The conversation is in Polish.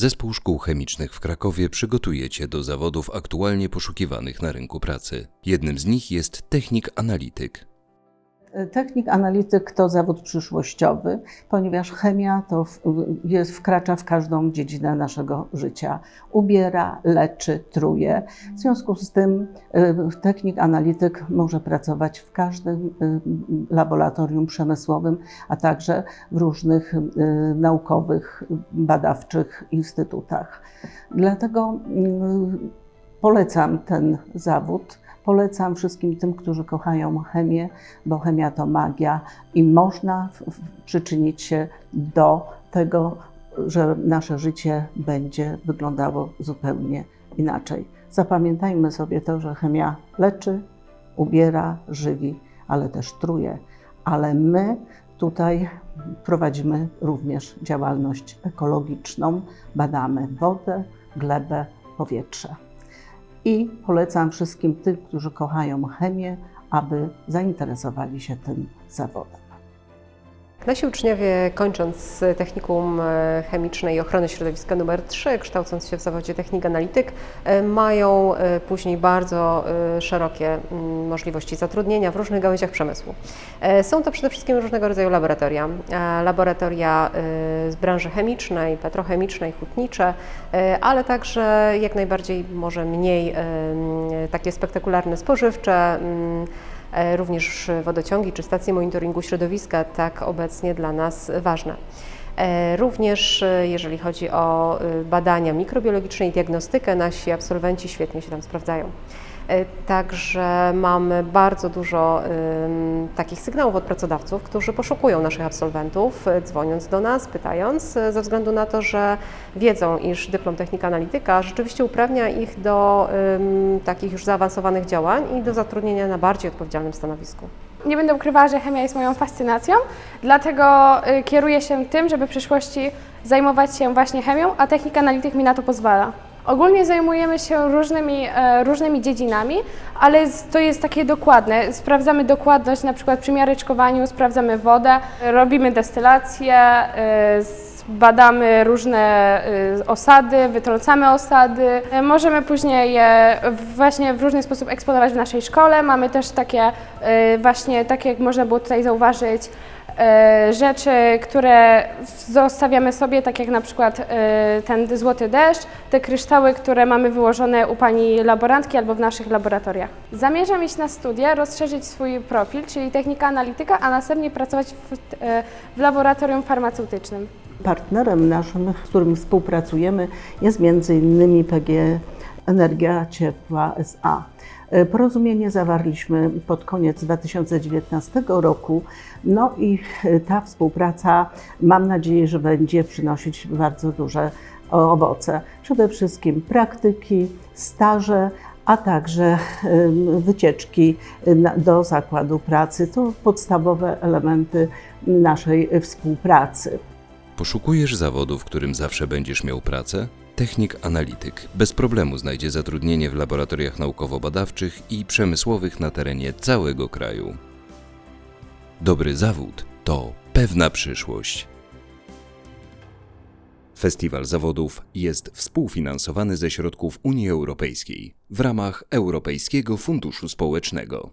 Zespół Szkół Chemicznych w Krakowie przygotuje Cię do zawodów aktualnie poszukiwanych na rynku pracy. Jednym z nich jest technik analityk. Technik analityk to zawód przyszłościowy, ponieważ chemia to jest, wkracza w każdą dziedzinę naszego życia. Ubiera, leczy, truje. W związku z tym y, technik analityk może pracować w każdym y, laboratorium przemysłowym, a także w różnych naukowych, badawczych instytutach. Dlatego mm, polecam ten zawód. Polecam wszystkim tym, którzy kochają chemię, bo chemia to magia i można przyczynić się do tego, że nasze życie będzie wyglądało zupełnie inaczej. Zapamiętajmy sobie to, że chemia leczy, ubiera, żywi, ale też truje. Ale my tutaj prowadzimy również działalność ekologiczną, badamy wodę, glebę, powietrze. I polecam wszystkim tym, którzy kochają chemię, aby zainteresowali się tym zawodem. Nasi uczniowie, kończąc technikum e, chemiczne i ochrony środowiska numer 3, kształcąc się w zawodzie technik analityk, e, mają e, później bardzo szerokie mm, możliwości zatrudnienia w różnych gałęziach przemysłu. Są to przede wszystkim różnego rodzaju laboratoria. Laboratoria z branży chemicznej, petrochemicznej, hutnicze, ale także jak najbardziej może mniej takie spektakularne spożywcze, mm, również wodociągi czy stacje monitoringu środowiska, tak obecnie dla nas ważne. E, Również e, jeżeli chodzi o e, badania mikrobiologiczne i diagnostykę, nasi absolwenci świetnie się tam sprawdzają. E, Także mamy bardzo dużo takich sygnałów od pracodawców, którzy poszukują naszych absolwentów, e, dzwoniąc do nas, pytając, e, ze względu na to, że wiedzą, iż dyplom technika analityka rzeczywiście uprawnia ich do takich już zaawansowanych działań i do zatrudnienia na bardziej odpowiedzialnym stanowisku. Nie będę ukrywała, że chemia jest moją fascynacją, dlatego y, kieruję się tym, żeby w przyszłości zajmować się właśnie chemią, a technika analityk mi na to pozwala. Ogólnie zajmujemy się różnymi, e, różnymi dziedzinami, ale z- to jest takie dokładne. Sprawdzamy dokładność, na przykład przy miareczkowaniu sprawdzamy wodę, robimy destylację, e, badamy różne e, osady, wytrącamy osady. E, Możemy później je właśnie w różny sposób eksponować w naszej szkole. Mamy też takie e, właśnie, tak jak można było tutaj zauważyć, rzeczy, które zostawiamy sobie, tak jak na przykład e, ten złoty deszcz, te kryształy, które mamy wyłożone u pani laborantki albo w naszych laboratoriach. Zamierzam iść na studia, rozszerzyć swój profil, czyli technika analityka, a następnie pracować w, e, w laboratorium farmaceutycznym. Partnerem naszym, z którym współpracujemy, jest m.in. PG Energia Ciepła SA. E, Porozumienie zawarliśmy pod koniec 2019 roku, no i e, ta współpraca mam nadzieję, że będzie przynosić bardzo duże owoce. Przede wszystkim praktyki, staże, a także wycieczki na- do zakładu pracy. To podstawowe elementy naszej współpracy. Poszukujesz zawodu, w którym zawsze będziesz miał pracę? Technik analityk bez problemu znajdzie zatrudnienie w laboratoriach naukowo-badawczych i przemysłowych na terenie całego kraju. Dobry zawód to pewna przyszłość. Festiwal Zawodów jest współfinansowany ze środków Unii Europejskiej w ramach Europejskiego Funduszu Społecznego.